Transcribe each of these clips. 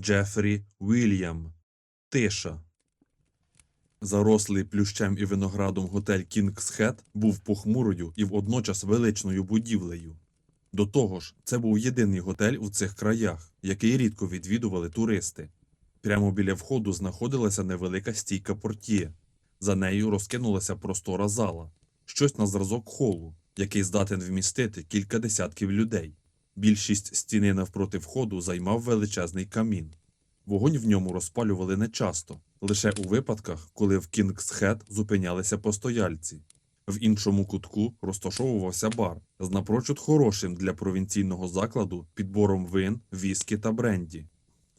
Джефрі Вільям. Тиша. Зарослий плющем і виноградом готель Кінгс Хет був похмурою і водночас величною будівлею. До того ж, це був єдиний готель у цих краях, який рідко відвідували туристи. Прямо біля входу знаходилася невелика стійка портьє. За нею розкинулася простора зала, щось на зразок холу, який здатен вмістити кілька десятків людей. Більшість стіни навпроти входу займав величезний камін. Вогонь в ньому розпалювали нечасто, лише у випадках, коли в Кінгсхед зупинялися постояльці. В іншому кутку розташовувався бар з напрочуд хорошим для провінційного закладу підбором вин, віскі та бренді.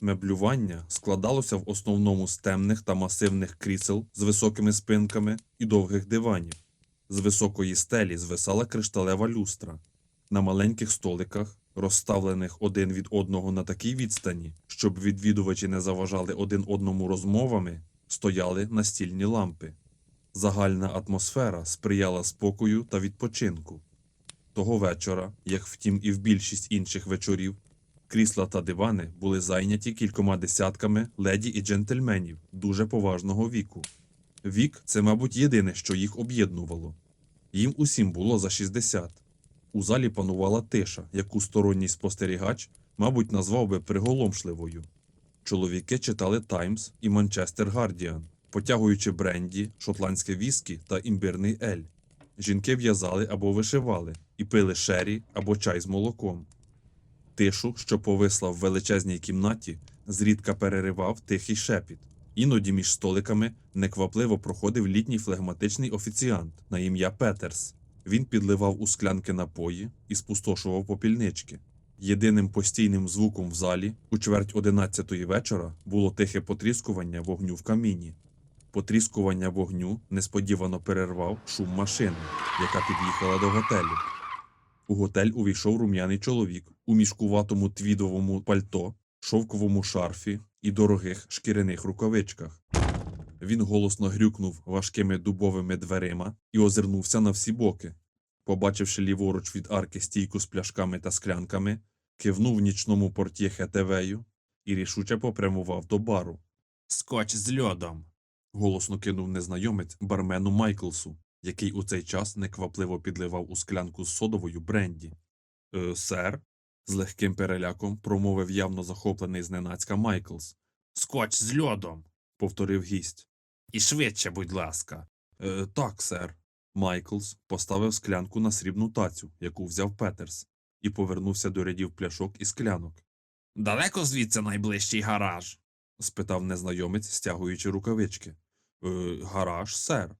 Меблювання складалося в основному з темних та масивних крісел з високими спинками і довгих диванів. З високої стелі звисала кришталева люстра. На маленьких столиках, розставлених один від одного на такій відстані, щоб відвідувачі не заважали один одному розмовами, стояли настільні лампи. Загальна атмосфера сприяла спокою та відпочинку. Того вечора, як втім і в більшість інших вечорів, крісла та дивани були зайняті кількома десятками леді і джентльменів дуже поважного віку. Вік це, мабуть, єдине, що їх об'єднувало. Їм усім було за 60. У залі панувала тиша, яку сторонній спостерігач, мабуть, назвав би приголомшливою. Чоловіки читали Таймс і Манчестер Гардіан, потягуючи бренді, шотландське віскі та імбирний ель. Жінки в'язали або вишивали і пили шері або чай з молоком. Тишу, що повисла в величезній кімнаті, зрідка переривав тихий шепіт. Іноді між столиками неквапливо проходив літній флегматичний офіціант на ім'я Петерс. Він підливав у склянки напої і спустошував попільнички. Єдиним постійним звуком в залі у чверть одинадцятої вечора було тихе потріскування вогню в каміні. Потріскування вогню несподівано перервав шум машини, яка під'їхала до готелю. У готель увійшов рум'яний чоловік у мішкуватому твідовому пальто, шовковому шарфі і дорогих шкіряних рукавичках. Він голосно грюкнув важкими дубовими дверима і озирнувся на всі боки. Побачивши ліворуч від арки стійку з пляшками та склянками, кивнув нічному портє хетевею і рішуче попрямував до бару. Скотч з льодом. голосно кинув незнайомець бармену Майклсу, який у цей час неквапливо підливав у склянку з содовою бренді. Е, сер, з легким переляком промовив явно захоплений зненацька Майклс. Скотч з льодом, повторив гість. І швидше, будь ласка. Е, так, сер. Майклс поставив склянку на срібну тацю, яку взяв Петерс, і повернувся до рядів пляшок і склянок. Далеко звідси найближчий гараж? спитав незнайомець, стягуючи рукавички. Е, гараж, сер.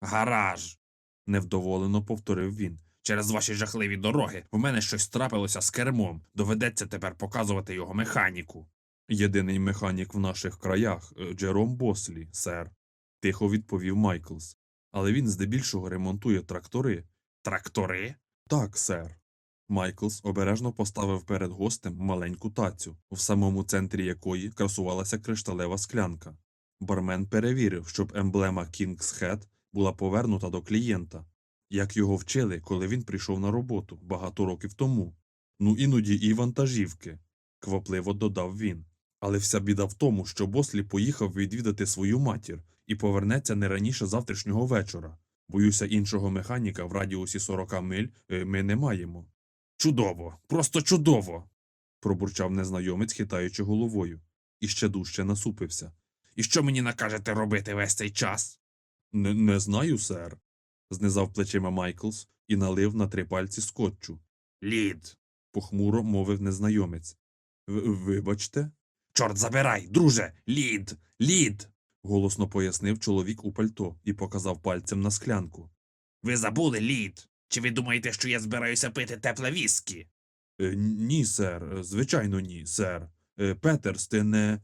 Гараж. невдоволено повторив він. Через ваші жахливі дороги в мене щось трапилося з кермом. Доведеться тепер показувати його механіку. Єдиний механік в наших краях е, Джером Бослі, сер, тихо відповів Майклс. Але він здебільшого ремонтує трактори. Трактори? Так, сер. Майклс обережно поставив перед гостем маленьку тацю, в самому центрі якої красувалася кришталева склянка. Бармен перевірив, щоб емблема King's Head була повернута до клієнта, як його вчили, коли він прийшов на роботу багато років тому. Ну іноді і вантажівки, квапливо додав він. Але вся біда в тому, що Бослі поїхав відвідати свою матір і повернеться не раніше завтрашнього вечора. Боюся, іншого механіка в радіусі 40 миль е, ми не маємо. Чудово, просто чудово. пробурчав незнайомець, хитаючи головою, і ще дужче насупився. І що мені накажете робити весь цей час? Не, не знаю, сер, знизав плечима Майклс і налив на три пальці скотчу. Лід. похмуро мовив незнайомець. «В- Вибачте. Чорт забирай, друже, лід, лід. Голосно пояснив чоловік у пальто і показав пальцем на склянку. Ви забули лід? Чи ви думаєте, що я збираюся пити тепле віскі? Е, ні, сер, е, звичайно, ні, сер. Е, Петерс, ти не.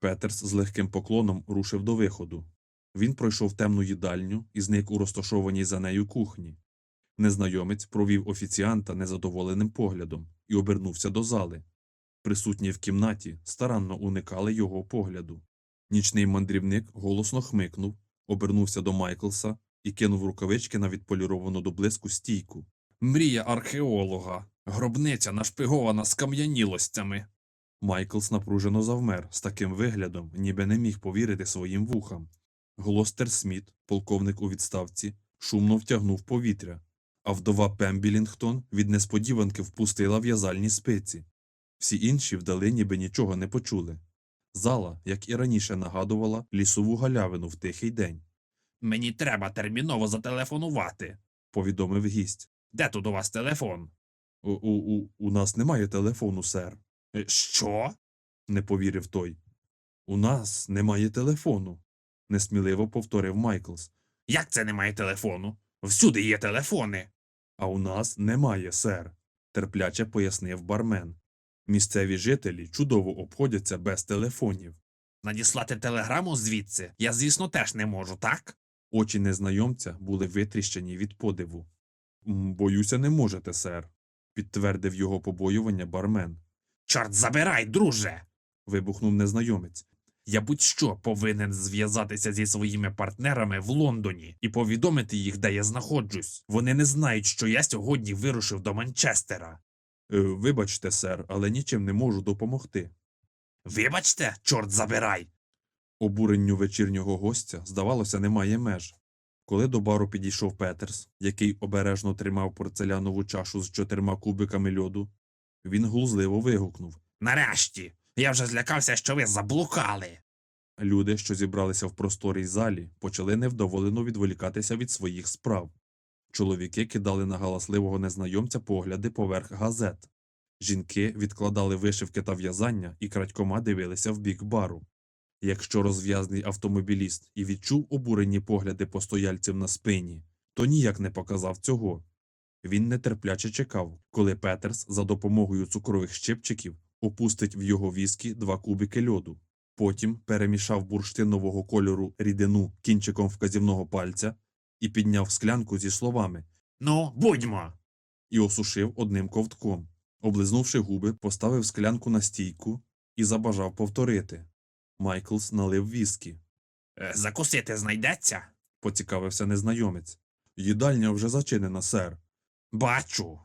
Петерс з легким поклоном рушив до виходу. Він пройшов темну їдальню і зник у розташованій за нею кухні. Незнайомець провів офіціанта незадоволеним поглядом і обернувся до зали. Присутні в кімнаті старанно уникали його погляду. Нічний мандрівник голосно хмикнув, обернувся до Майклса і кинув рукавички на відполіровану до блиску стійку. Мрія археолога, гробниця нашпигована скам'янілостями. Майклс напружено завмер з таким виглядом, ніби не міг повірити своїм вухам. Глостер Сміт, полковник у відставці, шумно втягнув повітря, а вдова Пембілінгтон від несподіванки впустила в'язальні спиці. Всі інші вдали ніби нічого не почули. Зала, як і раніше, нагадувала лісову галявину в тихий день, Мені треба терміново зателефонувати. повідомив гість. Де тут у вас телефон? У, у, у, у нас немає телефону, сер, «Е, Що? не повірив той. У нас немає телефону, несміливо повторив Майклс. Як це немає телефону? Всюди є телефони. А у нас немає, сер, терпляче пояснив бармен. Місцеві жителі чудово обходяться без телефонів. Надіслати телеграму звідси я, звісно, теж не можу, так? Очі незнайомця були витріщені від подиву. Боюся, не можете, сер, підтвердив його побоювання бармен. Чорт забирай, друже. Вибухнув незнайомець. Я будь-що повинен зв'язатися зі своїми партнерами в Лондоні і повідомити їх, де я знаходжусь. Вони не знають, що я сьогодні вирушив до Манчестера. «Е, Вибачте, сер, але нічим не можу допомогти. Вибачте, чорт забирай. Обуренню вечірнього гостя, здавалося, немає меж. Коли до бару підійшов Петерс, який обережно тримав порцелянову чашу з чотирма кубиками льоду, він глузливо вигукнув. Нарешті. Я вже злякався, що ви заблукали. Люди, що зібралися в просторій залі, почали невдоволено відволікатися від своїх справ. Чоловіки кидали на галасливого незнайомця погляди поверх газет. Жінки відкладали вишивки та в'язання і крадькома дивилися в бік бару. Якщо розв'язний автомобіліст і відчув обурені погляди постояльців на спині, то ніяк не показав цього. Він нетерпляче чекав, коли Петерс за допомогою цукрових щипчиків опустить в його віскі два кубики льоду. Потім перемішав бурштинового кольору рідину кінчиком вказівного пальця і підняв склянку зі словами Ну, будьмо. і осушив одним ковтком. Облизнувши губи, поставив склянку на стійку і забажав повторити. Майклс налив віскі. Е, Закусити знайдеться? Поцікавився незнайомець. Їдальня вже зачинена, сер. Бачу.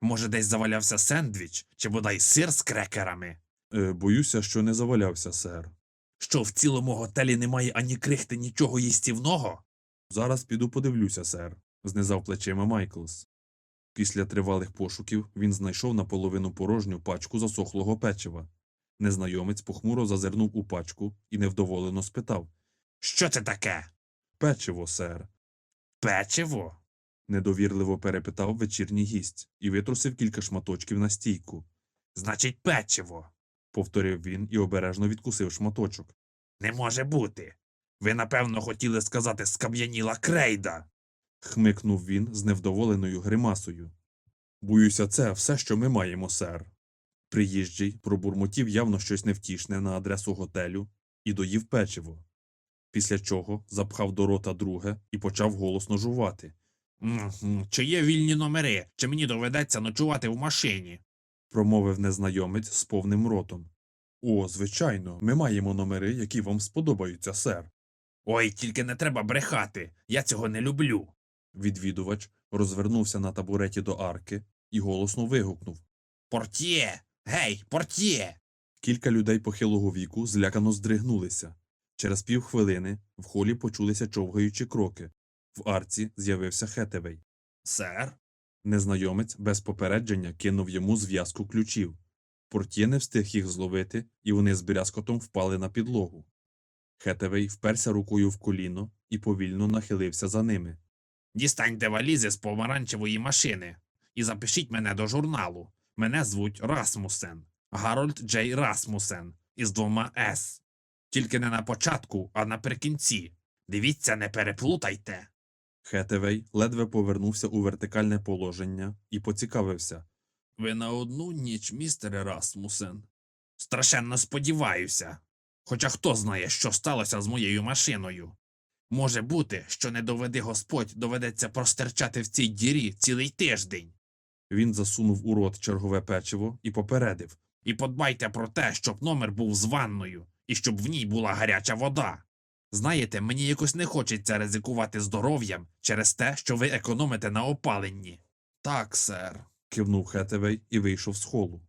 Може, десь завалявся сендвіч чи бодай сир з крекерами. Е, боюся, що не завалявся, сер. Що в цілому готелі немає ані крихти нічого їстівного? Зараз піду подивлюся, сер, знизав плечима Майклс. Після тривалих пошуків він знайшов наполовину порожню пачку засохлого печива. Незнайомець похмуро зазирнув у пачку і невдоволено спитав Що це таке? Печиво, сер. Печиво? недовірливо перепитав вечірній гість і витрусив кілька шматочків на стійку. Значить, печиво. Повторив він і обережно відкусив шматочок. Не може бути. Ви, напевно, хотіли сказати скам'яніла крейда. Хмикнув він з невдоволеною гримасою. Боюся, це все, що ми маємо, сер. Приїжджий пробурмотів явно щось невтішне на адресу готелю і доїв печиво. Після чого запхав до рота друге і почав голосно жувати. Чи є вільні номери, чи мені доведеться ночувати в машині? Промовив незнайомець з повним ротом. О, звичайно, ми маємо номери, які вам сподобаються, сер. Ой, тільки не треба брехати. Я цього не люблю. Відвідувач розвернувся на табуреті до арки і голосно вигукнув. Портє! Гей, портє! Кілька людей похилого віку злякано здригнулися. Через півхвилини в холі почулися човгаючі кроки. В арці з'явився Хетевей. Сер? Незнайомець без попередження кинув йому зв'язку ключів. Портє не встиг їх зловити, і вони з брязкотом впали на підлогу. Хетевей вперся рукою в коліно і повільно нахилився за ними. Дістаньте валізи з помаранчевої машини і запишіть мене до журналу. Мене звуть Расмусен. Гарольд Джей Расмусен із двома С. Тільки не на початку, а наприкінці. Дивіться, не переплутайте. Хетевей ледве повернувся у вертикальне положення і поцікавився. Ви на одну ніч, містере Расмусен. Страшенно сподіваюся. Хоча хто знає, що сталося з моєю машиною. Може бути, що не доведи Господь, доведеться простерчати в цій дірі цілий тиждень. Він засунув у рот чергове печиво і попередив. І подбайте про те, щоб номер був з ванною, і щоб в ній була гаряча вода. Знаєте, мені якось не хочеться ризикувати здоров'ям через те, що ви економите на опаленні. Так, сер. Кивнув Хетевей і вийшов з холу.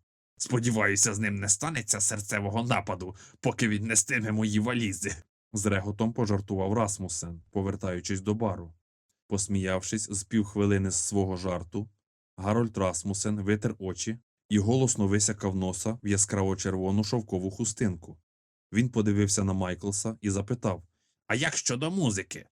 Сподіваюся, з ним не станеться серцевого нападу, поки він нестиме мої валізи. З реготом пожартував Расмусен, повертаючись до бару. Посміявшись з півхвилини з свого жарту, Гарольд Расмусен витер очі і голосно висякав носа в яскраво червону шовкову хустинку. Він подивився на Майклса і запитав А як щодо музики?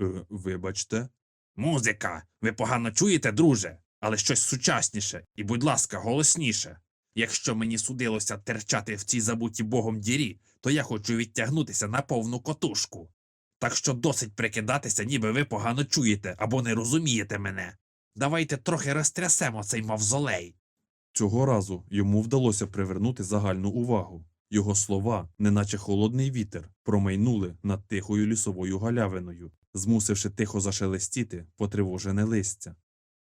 е, Вибачте, Музика! Ви погано чуєте, друже, але щось сучасніше і, будь ласка, голосніше. Якщо мені судилося терчати в цій забутій богом дірі, то я хочу відтягнутися на повну котушку. Так що досить прикидатися, ніби ви погано чуєте або не розумієте мене. Давайте трохи розтрясемо цей мавзолей. Цього разу йому вдалося привернути загальну увагу. Його слова, неначе холодний вітер, промайнули над тихою лісовою галявиною, змусивши тихо зашелестіти потривожене листя.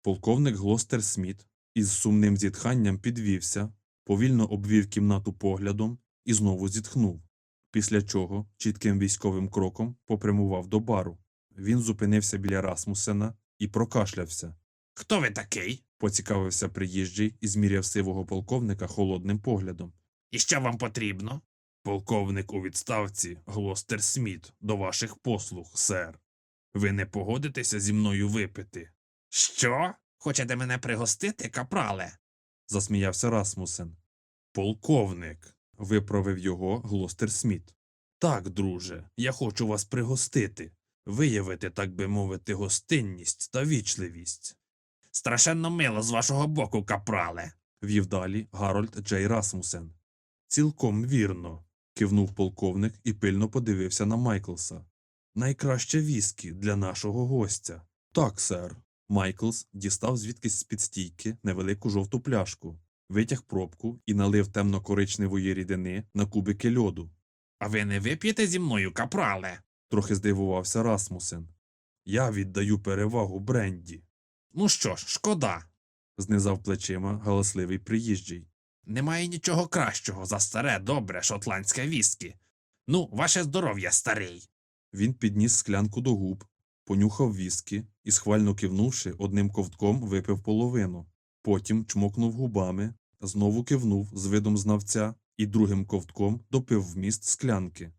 Полковник Глостер Сміт із сумним зітханням підвівся, повільно обвів кімнату поглядом і знову зітхнув. Після чого чітким військовим кроком попрямував до бару. Він зупинився біля Расмусена і прокашлявся. Хто ви такий? Поцікавився приїжджий і зміряв сивого полковника холодним поглядом. І що вам потрібно? Полковник у відставці Глостер Сміт до ваших послуг, сер. Ви не погодитеся зі мною випити? Що? Хочете мене пригостити, капрале? засміявся Расмусен. Полковник. виправив його Глостер Сміт. Так, друже, я хочу вас пригостити, виявити, так би мовити, гостинність та вічливість. Страшенно мило з вашого боку, капрале. вів далі Гарольд Джей Расмусен. Цілком вірно. кивнув полковник і пильно подивився на Майклса. Найкраще віскі для нашого гостя. Так, сер. Майклс дістав звідкись з-під стійки невелику жовту пляшку, витяг пробку і налив темно-коричневої рідини на кубики льоду. А ви не вип'єте зі мною, капрале? Трохи здивувався Расмусен. Я віддаю перевагу Бренді, Ну що ж, шкода. знизав плечима галасливий приїжджий. Немає нічого кращого за старе, добре шотландське віскі. Ну, ваше здоров'я, старий. Він підніс склянку до губ, понюхав віскі і, схвально кивнувши, одним ковтком випив половину. Потім чмокнув губами, знову кивнув з видом знавця і другим ковтком допив вміст склянки.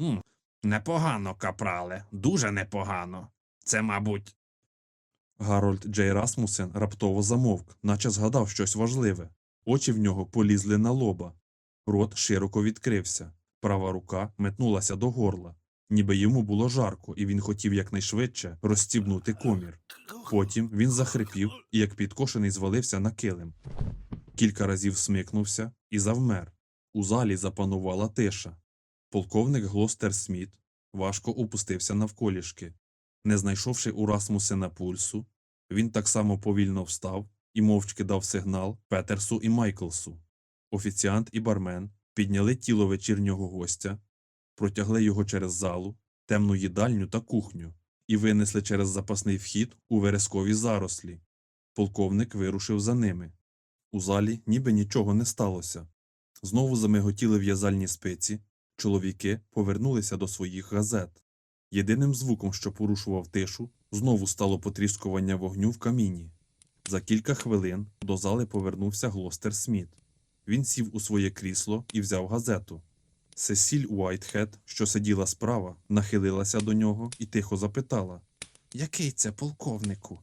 М, непогано, капрале, дуже непогано. Це, мабуть, Гарольд Джей Расмусен раптово замовк, наче згадав щось важливе. Очі в нього полізли на лоба. Рот широко відкрився. Права рука метнулася до горла. Ніби йому було жарко, і він хотів якнайшвидше розстібнути комір. Потім він захрипів і, як підкошений, звалився на килим. Кілька разів смикнувся і завмер. У залі запанувала тиша. Полковник Глостер Сміт важко опустився навколішки. Не знайшовши у Расмусена пульсу, він так само повільно встав і мовчки дав сигнал Петерсу і Майклсу. Офіціант і бармен підняли тіло вечірнього гостя, протягли його через залу, темну їдальню та кухню і винесли через запасний вхід у верескові зарослі. Полковник вирушив за ними. У залі ніби нічого не сталося. Знову замиготіли в'язальні спиці, чоловіки повернулися до своїх газет. Єдиним звуком, що порушував тишу, знову стало потріскування вогню в каміні. За кілька хвилин до зали повернувся Глостер Сміт. Він сів у своє крісло і взяв газету. Сесіль Уайтхед, що сиділа справа, нахилилася до нього і тихо запитала Який це полковнику?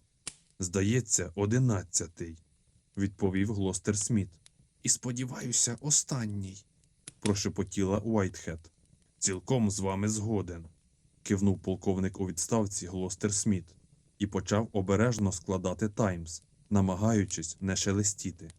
Здається, одинадцятий, відповів Глостер Сміт. І сподіваюся, останній, прошепотіла Уайтхед. Цілком з вами згоден, кивнув полковник у відставці Глостер Сміт і почав обережно складати Таймс, намагаючись не шелестіти.